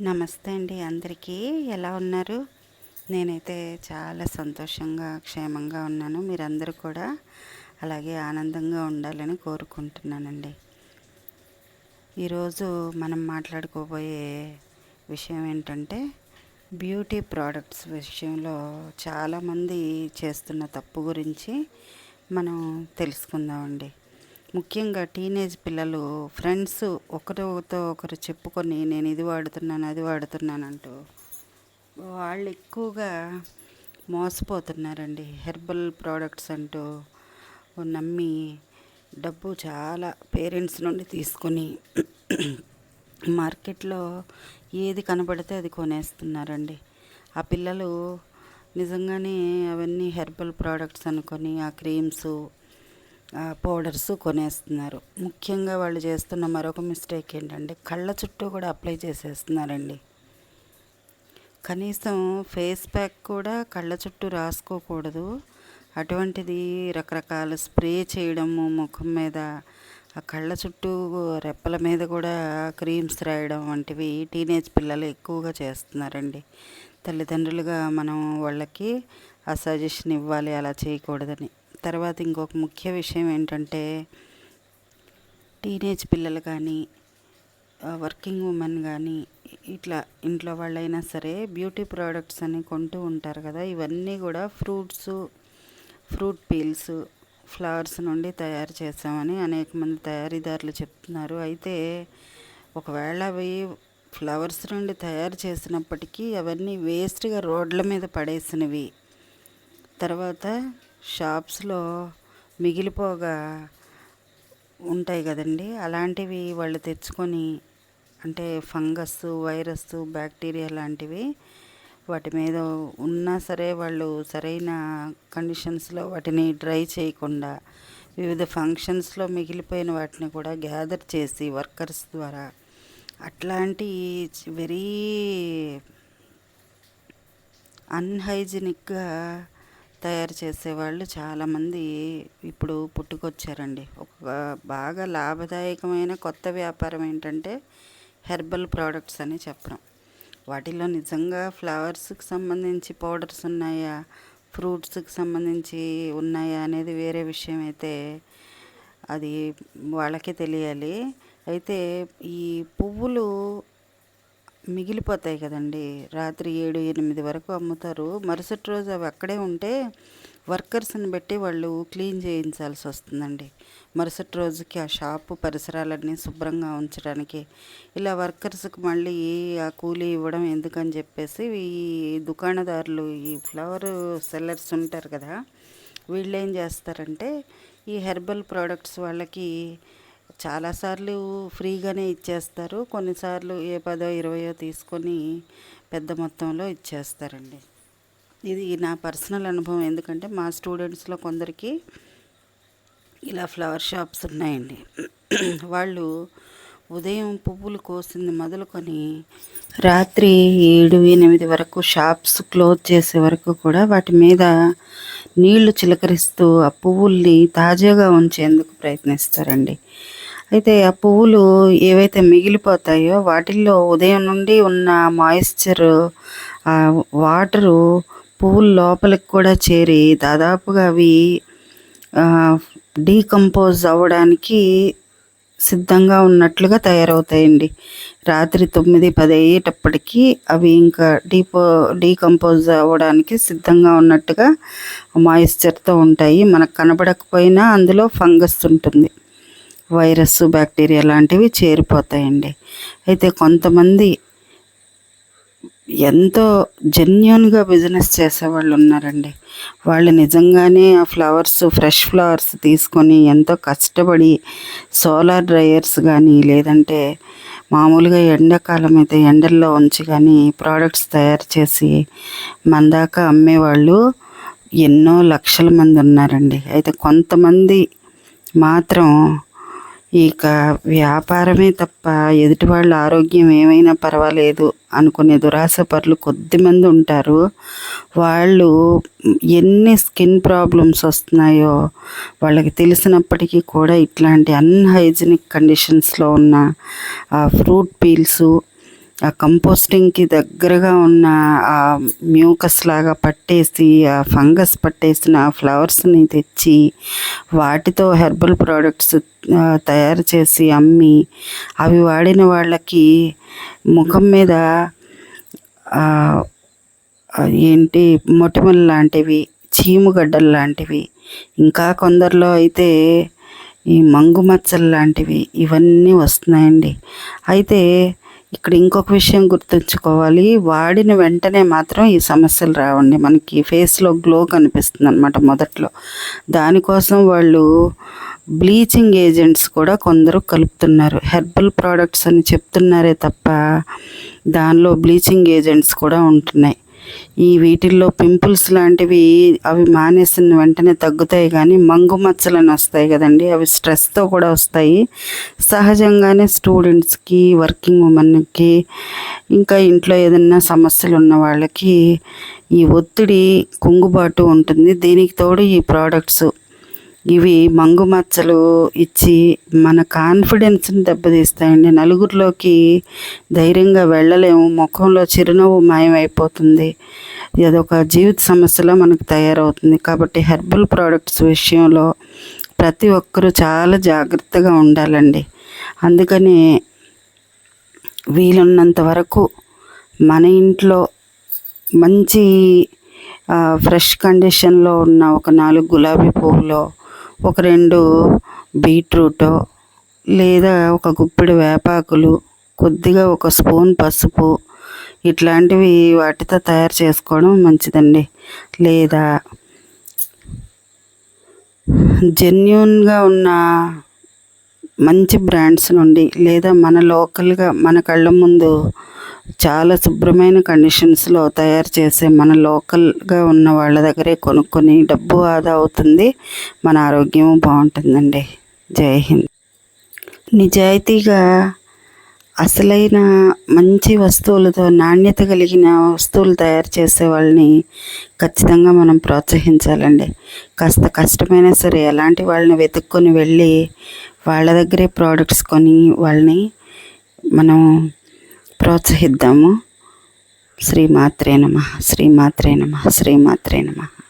నమస్తే అండి అందరికీ. ఎలా ఉన్నారు? నేనైతే చాలా సంతోషంగా క్షేమంగా ఉన్నాను. మీరందరూ కూడా అలాగే ఆనందంగా ఉండాలని కోరుకుంటున్నానండి. ఈరోజు మనం మాట్లాడుకోబోయే విషయం ఏంటంటే బ్యూటీ ప్రోడక్ట్స్ విషయంలో చాలామంది చేస్తున్న తప్పు గురించి మనం తెలుసుకుందామండి. ముఖ్యంగా టీనేజ్ పిల్లలు ఫ్రెండ్స్ ఒకరితో ఒకరు చెప్పుకొని నేను ఇది వాడుతున్నాను అది వాడుతున్నాను అంటూ వాళ్ళు ఎక్కువగా మోసపోతున్నారండి. హెర్బల్ ప్రోడక్ట్స్ అంటూ నమ్మి డబ్బు చాలా పేరెంట్స్ నుండి తీసుకొని మార్కెట్లో ఏది కనబడితే అది కొనేస్తున్నారండి. ఆ పిల్లలు నిజంగానే అవన్నీ హెర్బల్ ప్రోడక్ట్స్ అనుకొని ఆ క్రీమ్స్ పౌడర్స్ కొనేస్తున్నారు. ముఖ్యంగా వాళ్ళు చేస్తున్న మరొక మిస్టేక్ ఏంటంటే కళ్ళ చుట్టూ కూడా అప్లై చేసేస్తున్నారండి. కనీసం ఫేస్ ప్యాక్ కూడా కళ్ళ చుట్టూ రాసుకోకూడదు. అటువంటిది రకరకాల స్ప్రే చేయడము ముఖం మీద ఆ కళ్ళ చుట్టూ రెప్పల మీద కూడా క్రీమ్స్ రాయడం వంటివి టీనేజ్ పిల్లలు ఎక్కువగా చేస్తున్నారండి. తల్లిదండ్రులుగా మనం వాళ్ళకి ఆ సజెషన్ ఇవ్వాలి అలా చేయకూడదని. తర్వాత ఇంకొక ముఖ్య విషయం ఏంటంటే టీనేజ్ పిల్లలు కానీ వర్కింగ్ ఉమెన్ కానీ ఇట్లా ఇంట్లో వాళ్ళైనా సరే బ్యూటీ ప్రోడక్ట్స్ అని కొంటూ ఉంటారు కదా ఇవన్నీ కూడా ఫ్రూట్స్ ఫ్రూట్ పీల్స్ ఫ్లవర్స్ నుండి తయారు చేసామని అనేక మంది తయారీదారులు చెప్తున్నారు. అయితే ఒకవేళ అవి ఫ్లవర్స్ నుండి తయారు చేసినప్పటికీ అవన్నీ వేస్ట్గా రోడ్ల మీద పడేసినవి. తర్వాత షాప్స్లో మిగిలిపోగా ఉంటాయి కదండి. అలాంటివి వాళ్ళు తెచ్చుకొని అంటే ఫంగస్ వైరస్ బ్యాక్టీరియా లాంటివి వాటి మీద ఉన్నా సరే వాళ్ళు సరైన కండిషన్స్లో వాటిని డ్రై చేయకుండా వివిధ ఫంక్షన్స్లో మిగిలిపోయిన వాటిని కూడా గ్యాదర్ చేసి వర్కర్స్ ద్వారా అట్లాంటి వెరీ అన్హైజినిక్గా తయారు చేసేవాళ్ళు చాలామంది ఇప్పుడు పుట్టుకొచ్చారండి. ఒక బాగా లాభదాయకమైన కొత్త వ్యాపారం ఏంటంటే హెర్బల్ ప్రోడక్ట్స్ అని చెప్పడం. వాటిలో నిజంగా ఫ్లవర్స్కి సంబంధించి పౌడర్స్ ఉన్నాయా? ఫ్రూట్స్కి సంబంధించి ఉన్నాయా అనేది వేరే విషయం అయితే అది వాళ్ళకే తెలియాలి. అయితే ఈ పువ్వులు మిగిలిపోతాయి కదండి. రాత్రి ఏడు ఎనిమిది వరకు అమ్ముతారు. మరుసటి రోజు అవి అక్కడే ఉంటే వర్కర్స్ని పెట్టి వాళ్ళు క్లీన్ చేయించాల్సి వస్తుందండి. మరుసటి రోజుకి ఆ షాపు పరిసరాలన్నీ శుభ్రంగా ఉంచడానికి ఇలా వర్కర్స్కి మళ్ళీ ఆ కూలీ ఇవ్వడం ఎందుకని చెప్పేసి ఈ దుకాణదారులు ఈ ఫ్లవర్ సెల్లర్స్ ఉంటారు కదా వీళ్ళు ఏం చేస్తారంటే ఈ హెర్బల్ ప్రోడక్ట్స్ వాళ్ళకి చాలాసార్లు ఫ్రీగానే ఇచ్చేస్తారు. కొన్నిసార్లు ఏ పదో ఇరవయో తీసుకొని పెద్ద మొత్తంలో ఇచ్చేస్తారండి. ఇది నా పర్సనల్ అనుభవం. ఎందుకంటే మా స్టూడెంట్స్లో కొందరికి ఇలా ఫ్లవర్ షాప్స్ ఉన్నాయండి. వాళ్ళు ఉదయం పువ్వులు కోసింది మొదలుకొని రాత్రి ఏడు ఎనిమిది వరకు షాప్స్ క్లోజ్ చేసే వరకు కూడా వాటి మీద నీళ్ళు చిలకరిస్తూ ఆ పువ్వుల్ని తాజాగా ఉంచేందుకు ప్రయత్నిస్తారండి. అయితే ఆ పువ్వులు ఏవైతే మిగిలిపోతాయో వాటిల్లో ఉదయం నుండి ఉన్న మాయిశ్చర్ వాటరు పువ్వుల లోపలికి కూడా చేరి దాదాపుగా అవి డీకంపోజ్ అవ్వడానికి సిద్ధంగా ఉన్నట్లుగా తయారవుతాయండి. రాత్రి తొమ్మిది పది అయ్యేటప్పటికీ అవి ఇంకా డీపో డీకంపోజ్ అవ్వడానికి సిద్ధంగా ఉన్నట్టుగా మాయిశ్చర్తో ఉంటాయి. మనకు కనబడకపోయినా అందులో ఫంగస్ ఉంటుంది. వైరస్ బ్యాక్టీరియా లాంటివి చేరిపోతాయండి. అయితే కొంతమంది ఎంతో జెన్యున్గా బిజినెస్ చేసేవాళ్ళు ఉన్నారండి. వాళ్ళు నిజంగానే ఆ ఫ్లవర్స్ ఫ్రెష్ ఫ్లవర్స్ తీసుకొని ఎంతో కష్టపడి సోలార్ డ్రయర్స్ కానీ లేదంటే మామూలుగా ఎండాకాలం అయితే ఎండల్లో ఉంచి కానీ ప్రోడక్ట్స్ తయారు చేసి మన దాకా అమ్మేవాళ్ళు ఎన్నో లక్షల మంది ఉన్నారండి. అయితే కొంతమంది మాత్రం ఇక వ్యాపారమే తప్ప ఎదుటి వాళ్ళ ఆరోగ్యం ఏమైనా పర్వాలేదు అనుకునే దురాశ పరులు కొద్దిమంది ఉంటారు. వాళ్ళు ఎన్ని స్కిన్ ప్రాబ్లమ్స్ వస్తున్నాయో వాళ్ళకి తెలిసినప్పటికీ కూడా ఇట్లాంటి అన్హైజినిక్ కండిషన్స్లో ఉన్న ఫ్రూట్ పీల్స్ ఆ కంపోస్టింగ్కి దగ్గరగా ఉన్న ఆ మ్యూకస్ లాగా పట్టేసి ఆ ఫంగస్ పట్టేసిన ఆ ఫ్లవర్స్ని తెచ్చి వాటితో హెర్బల్ ప్రోడక్ట్స్ తయారు చేసి అమ్మి అవి వాడిన వాళ్ళకి ముఖం మీద ఏంటి మొటిమలు లాంటివి చీముగడ్డలు లాంటివి ఇంకా కొందరిలో అయితే ఈ మంగు మచ్చలు లాంటివి ఇవన్నీ వస్తున్నాయండి. అయితే ఇక్కడ ఇంకొక విషయం గుర్తుంచుకోవాలి. వాడిన వెంటనే మాత్రం ఈ సమస్యలు రావండి. మనకి ఫేస్లో గ్లో కనిపిస్తుంది అనమాట మొదట్లో. దానికోసం వాళ్ళు బ్లీచింగ్ ఏజెంట్స్ కూడా కొందరు కలుపుతున్నారు. హెర్బల్ ప్రోడక్ట్స్ అని చెప్తున్నారే తప్ప దానిలో బ్లీచింగ్ ఏజెంట్స్ కూడా ఉంటున్నాయి. ఈ వీటిల్లో పింపుల్స్ లాంటివి అవి మానేసిన వెంటనే తగ్గుతాయి కానీ మంగు మచ్చలని వస్తాయి కదండి. అవి స్ట్రెస్తో కూడా వస్తాయి. సహజంగానే స్టూడెంట్స్కి వర్కింగ్ ఉమెన్కి ఇంకా ఇంట్లో ఏదైనా సమస్యలు ఉన్న వాళ్ళకి ఈ ఒత్తిడి కుంగుబాటు ఉంటుంది. దీనికి తోడు ఈ ప్రోడక్ట్స్ ఇవి మంగు మచ్చలు ఇచ్చి మన కాన్ఫిడెన్స్ని దెబ్బతీస్తాయండి. నలుగురిలోకి ధైర్యంగా వెళ్ళలేము. ముఖంలో చిరునవ్వు మాయమైపోతుంది. అదొక జీవిత సమస్యలో మనకు తయారవుతుంది. కాబట్టి హెర్బల్ ప్రోడక్ట్స్ విషయంలో ప్రతి ఒక్కరూ చాలా జాగ్రత్తగా ఉండాలండి. అందుకని వీలున్నంత వరకు మన ఇంట్లో మంచి ఫ్రెష్ కండిషన్లో ఉన్న ఒక నాలుగు గులాబీ పువ్వులో ఒక రెండు బీట్రూట్ లేదా ఒక గుప్పెడు వేపాకులు కొద్దిగా ఒక స్పూన్ పసుపు ఇట్లాంటివి వాటితో తయారు చేసుకోవడం మంచిదండి. లేదా జెన్యున్గా ఉన్న మంచి బ్రాండ్స్ నుండి లేదా మన లోకల్గా మన కళ్ళ ముందు చాలా శుభ్రమైన కండిషన్స్లో తయారు చేసే మన లోకల్గా ఉన్న వాళ్ళ దగ్గరే కొనుక్కొని డబ్బు ఆదా అవుతుంది. మన ఆరోగ్యం బాగుంటుందండి. జై హింద్. నిజాయితీగా అసలైన మంచి వస్తువులతో నాణ్యత కలిగిన వస్తువులు తయారు చేసే వాళ్ళని ఖచ్చితంగా మనం ప్రోత్సహించాలండి. కాస్త కష్టమైనా సరే ఎలాంటి వాళ్ళని వెతుక్కొని వెళ్ళి వాళ్ళ దగ్గరే ప్రోడక్ట్స్ కొని వాళ్ళని మనం ప్రోత్సహిద్దాము. శ్రీమాత్రే నమ శ్రీమాత్రే నమ శ్రీమాత్రే నమ.